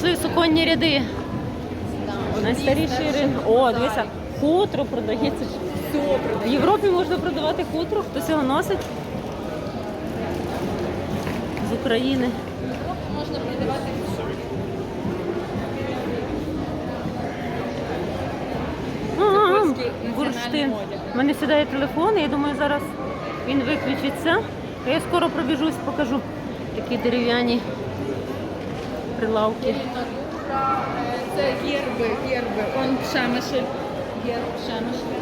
Пішли в суконні ряди. Найстаріший ринок. О, дивися, хутро продається. В Європі можна продавати хутро, хтось його носить. З України. Можна продавати Ага, бурштин. У мене сідає телефон, і я думаю, зараз він виключиться. Я скоро пробіжусь, покажу такі дерев'яні прилавки. Е, це герби, герби. Он Шамишель. Герб Шамишель.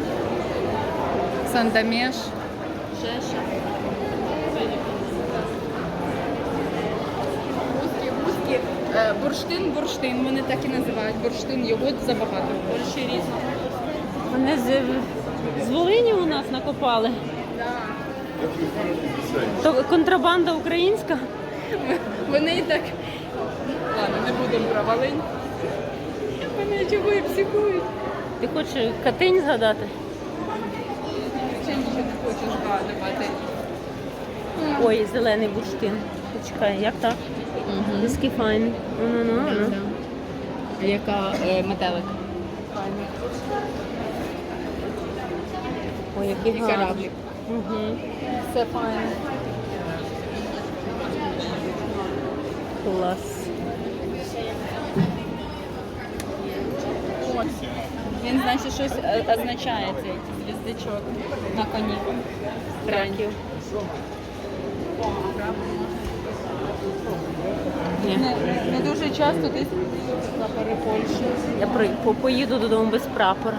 Сандамеш. Жеша. Гуски, гуски. Е, Бурштин, бурштин. Вони так і називають. Бурштин, його забагато. В Польщі різно. Вони з, з Волині у нас накопали. Да. То контрабанда українська. Вони і так. Будемо про Волинь. Вони чого і психують. Ти хочеш Катинь згадати? Ще нічого не хочу згадувати. Ой, зелений бурштин. Почекай, як так? Диски файні. Ну, ну, ну. Яка е, метелик? Ой, який І гарний. кораблик. Угу. Все файно. Клас. Він, значить, щось е, означає цей звіздячок на коні. Краків. Ні. Не, не дуже часто десь прапори Польщі. Я при, по, поїду додому без прапора.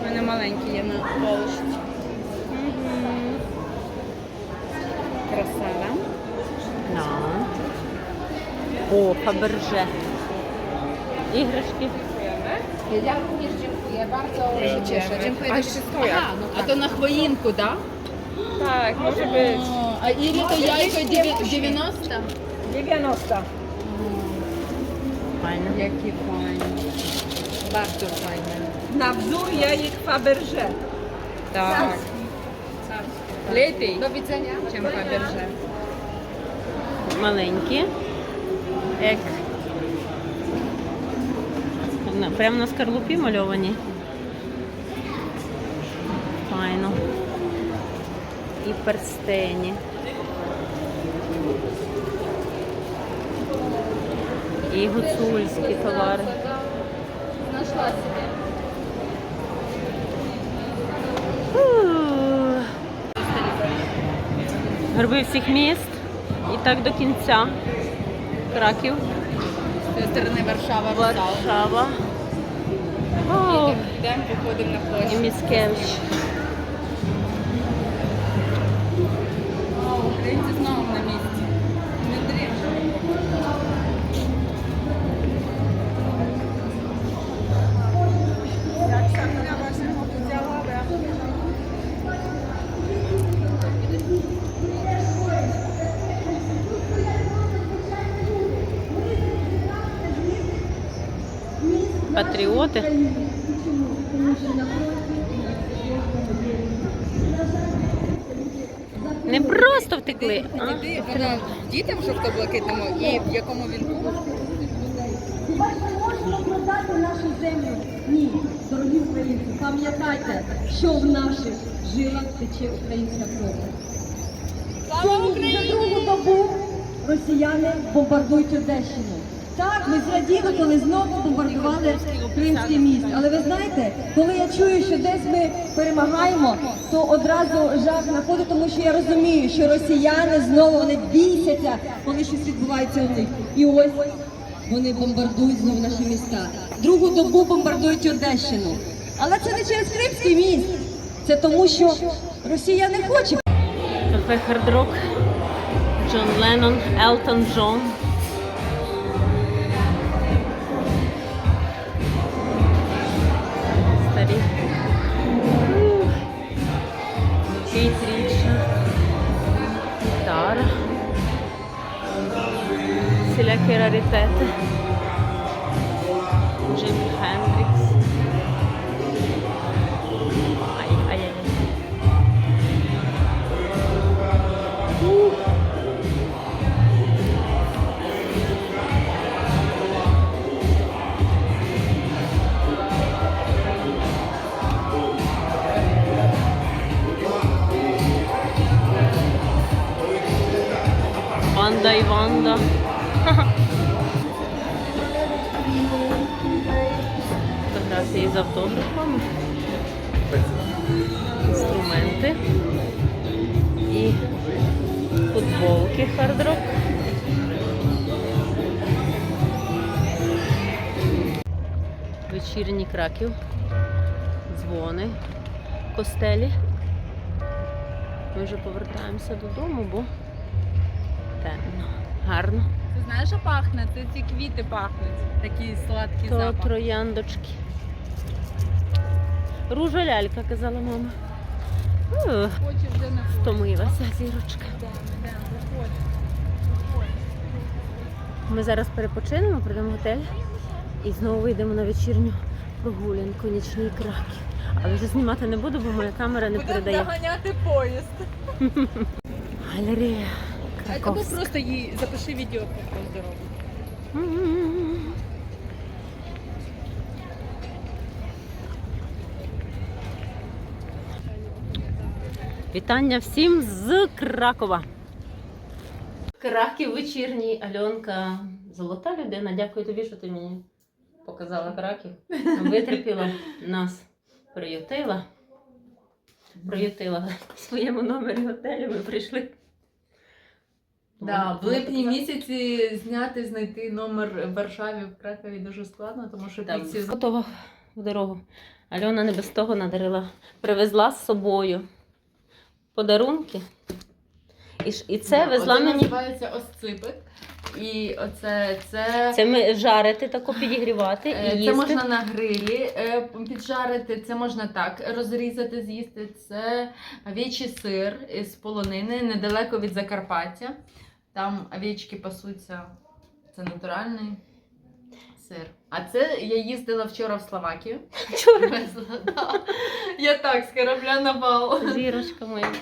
У мене маленький є на Польщі. Краса, да? Да. О, Фаберже. Іграшки. Ja również dziękuję, bardzo się cieszę. Dziękuję А, też Aha, no а то на хвоїнку, так? Tak, może być. Ілі то яйко дев'я- 90? 90. Файно. Які файні. Bardzo fajne. Na wzór jajek Faberże. Так. Lepiej, Do widzenia. чим Фаберже. Маленькі. Ек. Прямо на скорлупі мальовані. Файно. І перстені. І гуцульські товари. Знайшла собі. Ух. Герби всіх міст. І так до кінця. Краків, З сторони Варшава, Варшава. Йдемо, походимо на і площу. Міцкевич. Патріоти. Не просто втекли. а вона дітям жовто-блакитному і в якому він був. Можна продати нашу землю? Ні, дорогі українці, пам'ятайте, що в наших жилах тече українська кров. Сьогодні вже другу добу росіяни бомбардують Одещину. Так, ми зраділи, коли знову бомбардували Кримський міст. Але ви знаєте, коли я чую, що десь ми перемагаємо, то одразу жах находить, тому що я розумію, що росіяни знову вони бісяться, коли щось відбувається у них. І ось вони бомбардують знову наші міста. Другу добу бомбардують Одещину. Але це не через Кримський міст. Це тому, що Росія не хоче. Кафе Хардрок. Джон Леннон, Елтон Джон. vecchie rarezze Фотографії з автографами. Інструменти. І футболки хардрок. Вечірній краків. Дзвони, костелі. Ми вже повертаємося додому, бо темно. Гарно. Ти знаєш, що пахне? Це ці квіти пахнуть. Такі сладкі То запах. трояндочки. Ружа лялька, казала мама. Ух, Хочу вже Втомилася зірочка. Ми зараз перепочинемо, прийдемо в готель і знову вийдемо на вечірню прогулянку, нічний краків. Але вже знімати не буду, бо моя камера не Будемо передає. доганяти поїзд. Галерея Або просто їй запиши відео про здоров'я. Вітання всім з Кракова. Краків вечірній. Альонка золота людина. Дякую тобі, що ти мені показала Краків. Витерпіла нас, приютила. Приютила в своєму номері готелю. Ми прийшли. Да, в липні місяці зняти, знайти номер в Варшаві в Кракові дуже складно, тому що Так, піксі готова в дорогу. Альона не без того надарила, привезла з собою подарунки. І, ж- і це Да, везла мені. називається осципик. І оце це, Це ми жарити, тако підігрівати е, і це можна на грилі е, піджарити, це можна так розрізати, з'їсти. Це овечий сир із полонини, недалеко від Закарпаття. Там овечки пасуться, це натуральний сир. А це я їздила вчора в Словакію. Вчора. Везла, да. Я так з корабля на бал. Зірочка моя.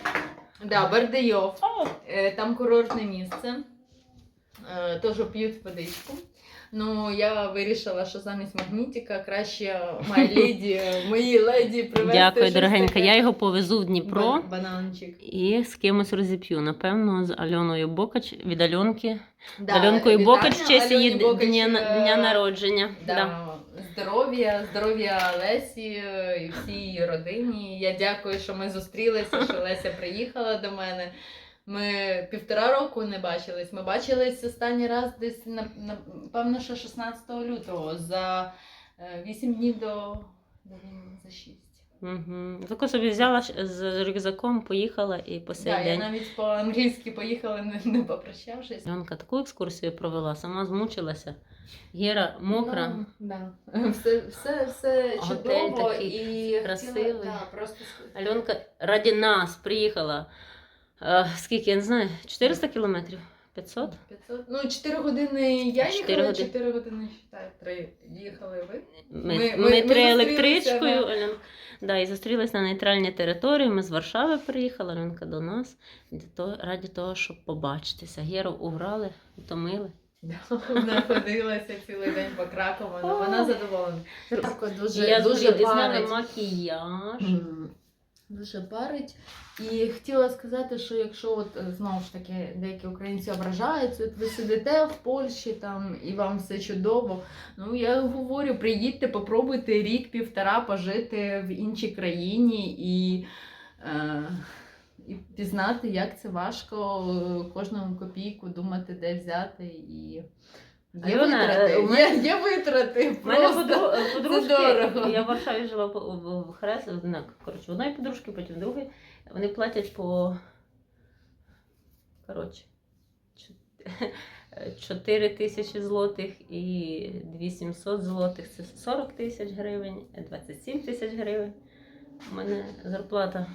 Да, Бердийов. Е, Там курортне місце. Е, Теж п'ють водичку. Ну, я вирішила, що замість магнітика краще май леді, моїй леді привезти. Дякую, щось дорогенька. таке. Я його повезу в Дніпро Ба- Бананчик. і з кимось розіп'ю. Напевно, з Альоною Бокач від Альонки. Да, Альонкою вітання Бокач в честь її Бокач, дня, е, дня народження. Да. Да. Здоров'я, здоров'я Лесі е, і всій її родині. Я дякую, що ми зустрілися, що Леся приїхала до мене. Ми півтора року не бачились. Ми бачились останній раз десь на- напевно, що 16 лютого за 8 днів до, до війни за 6. Угу. Тако собі взяла з рюкзаком, поїхала і по сей Да, я навіть по-англійськи поїхала, не, не попрощавшись. Альонка таку екскурсію провела, сама змучилася. Гіра мокра. Ну, да. Все, все, все чудово такий і красивий. хотіла- да, просто Альонка раді нас приїхала. Е, скільки, я не знаю, 400 кілометрів? 500? 500. Ну, 4 години я Чотири їхала, години. 4 години, считай, 3 їхали ви. Ми, Ми- ми, три зустрілися, електричкою. да. Альон... Да, і зустрілись на нейтральній території. Ми з Варшави приїхали, Альонка до нас. Для того, раді того, щоб побачитися. Геру уграли, втомили. Вона ходилася цілий день по Кракову, ну вона задоволена. І дуже, я дуже зняли парить. макіяж. М, Дуже парить. І хотіла сказати, що якщо от е, знову ж таки деякі українці ображаються, от ви сидите в Польщі там і вам все чудово. Ну я говорю, приїдьте, попробуйте рік-півтора пожити в іншій країні і, е, і пізнати, як це важко е, кожну копійку думати, де взяти і. Є Альона, витрати, у мене- є, є витрати. У мене Просто. подружки, дорого. я в Варшаві жила по- в, в Хрест, не, коротше, одної подружки, потім другої. Вони платять по коротше, 4 тисячі злотих і 2700 злотих це 40 тисяч гривень, 27 тисяч гривень. У мене зарплата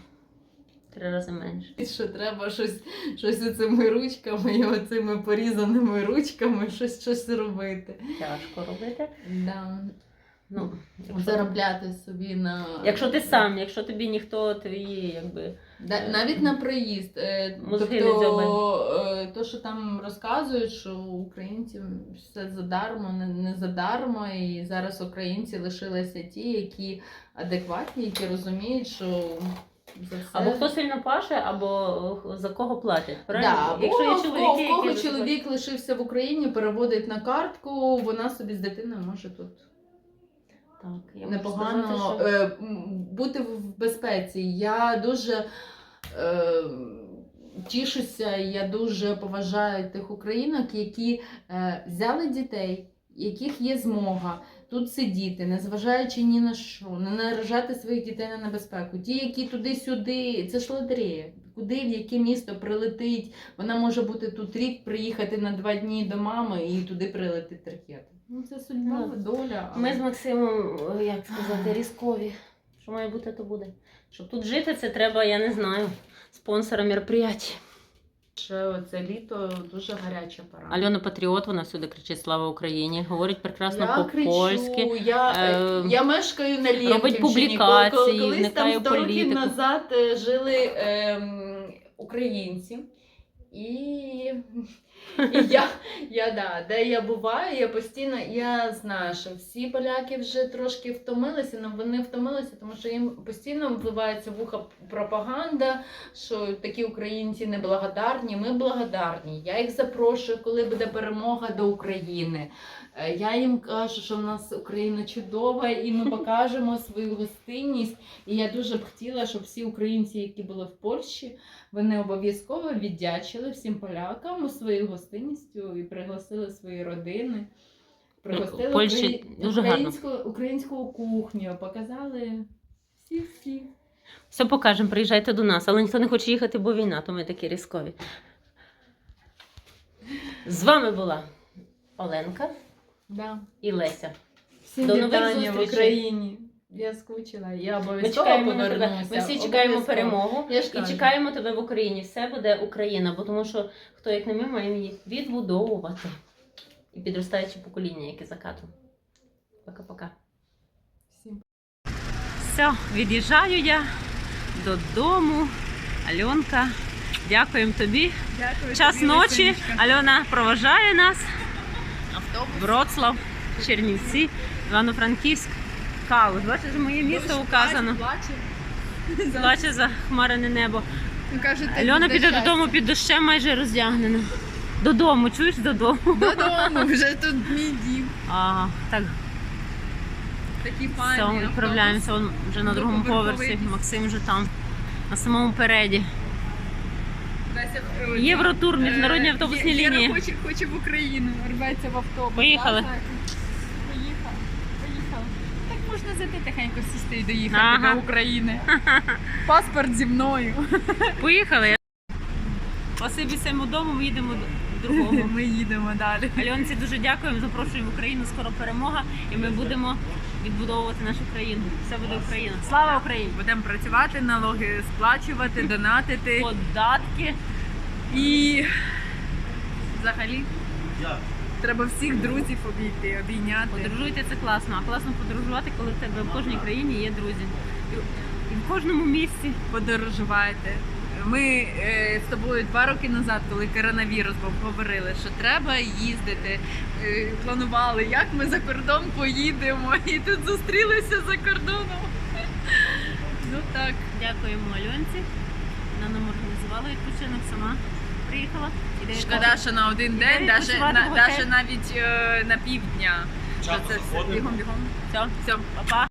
три рази менше. Що треба щось, щось оцими ручками і оцими порізаними ручками щось, щось робити. Тяжко робити. Да. Ну, якщо, Заробляти собі на. якщо ти сам, якщо тобі ніхто твої, якби. Да, навіть на проїзд. Е, Мозги тобто, е, то, що там розказують, що українцям все задармо, не, не задармо, і зараз українці лишилися ті, які адекватні, які розуміють, що за все. Або хто сильно паше, або е, за кого платять. Да, Правильно? або Якщо є в кого- чоловіки, в кого які чоловік лишився в Україні, переводить на картку, вона собі з дитиною може тут так, я можу непогано сказати, що- е, м, бути в безпеці. Я дуже е, тішуся, я дуже поважаю тих українок, які е, взяли дітей, яких є змога. Тут сидіти, незважаючи ні на що, не наражати своїх дітей на небезпеку. Ті, які туди-сюди, це ж лотерея. Куди в яке місто прилетить, вона може бути тут рік, приїхати на два дні до мами і туди прилетить ракета. Ну це судьба, Ну, доля. Ми з Максимом, е, як сказати, різкові. Що має бути, то буде. Щоб тут жити, це треба, я не знаю, спонсора мероприятий. Ще оце літо дуже гаряча пора. Альона Патріот, вона всюди кричить Слава Україні, говорить прекрасно я по-польськи. кричу, я, Е, я мешкаю на Лємківщині. робить публікації, Кол- кол- Колись там сто 100 років назад е, жили е, українці. І, і я, я да, де я буваю, я постійно я знаю, що всі поляки вже трошки втомилися, але вони втомилися, тому що їм постійно впливається в ухо пропаганда, що такі українці неблагодарні. Ми благодарні. Я їх запрошую, коли буде перемога до України. Е, Я їм кажу, що в нас Україна чудова, і ми покажемо свою гостинність. І я дуже б хотіла, щоб всі українці, які були в Польщі, вони обов'язково віддячили всім полякам своєю гостинністю і пригласили свої родини. Пригостили Польщі дуже гарно. українську, українську кухню, показали всі-всі. Все покажемо, приїжджайте до нас, але ніхто не хоче їхати, бо війна, то ми такі різкові. З вами була Оленка Да. і Леся. Всім До нових вітання в. Україні. Я скучила. Я Ми обов'язково чекаємо на тебе. повернуся. Ми всі чекаємо Обов'язково. перемогу Я ж і кажу. чекаємо тебе в Україні. Все буде Україна, бо тому що хто як не ми маємо її відбудовувати. І підростаюче покоління, яке за кадром. Пока-пока. Всім Все, від'їжджаю я додому. Альонка, дякуємо тобі. Дякую. Час тобі, ночі. Лисичка. Альона проважає нас. Вроцлав, Чернівці, Івано-Франківськ, Калуш. Бачиш, моє місто указано. Плаче. За хмарене небо. Ну, Альона піде додому під дощем майже роздягнена. Додому, чуєш додому? Додому, вже тут мій дім. Ага, так, Такі все, файні. відправляємося он вже на другому поверсі. Максим вже там, на самому переді. Євротур, міжнародні е, автобусні лінії. Хоче, хоче в Україну, рветься в автобус. Поїхали. Зайти тихенько сісти і доїхати Ага. до України. Паспорт зі мною. Поїхали. Спасибі цьому дому, ми їдемо до другого. Ми їдемо далі. Альонці дуже дякуємо, запрошуємо в Україну, скоро перемога, і ми будемо відбудовувати нашу країну. Все буде Україна. Слава Україні! Будемо працювати, налоги сплачувати, донатити. Податки. І взагалі треба всіх друзів обійти, обійняти. Подорожуйте, це класно. А класно подорожувати, коли в тебе в кожній країні є друзі. І, в кожному місці. Подорожувати. Ми е, з тобою два роки назад, коли коронавірус був, говорили, що треба їздити. Е, планували, як ми за кордон поїдемо, і тут зустрілися за кордоном. Ну так. Дякуємо Альонці. Вона нам організувала відпочинок сама. Приїхала. Іде Шкода, що на один день, даже, на, в готель. даже навіть е, на півдня. Що це все? Бігом, бігом. Все, Все. па-па.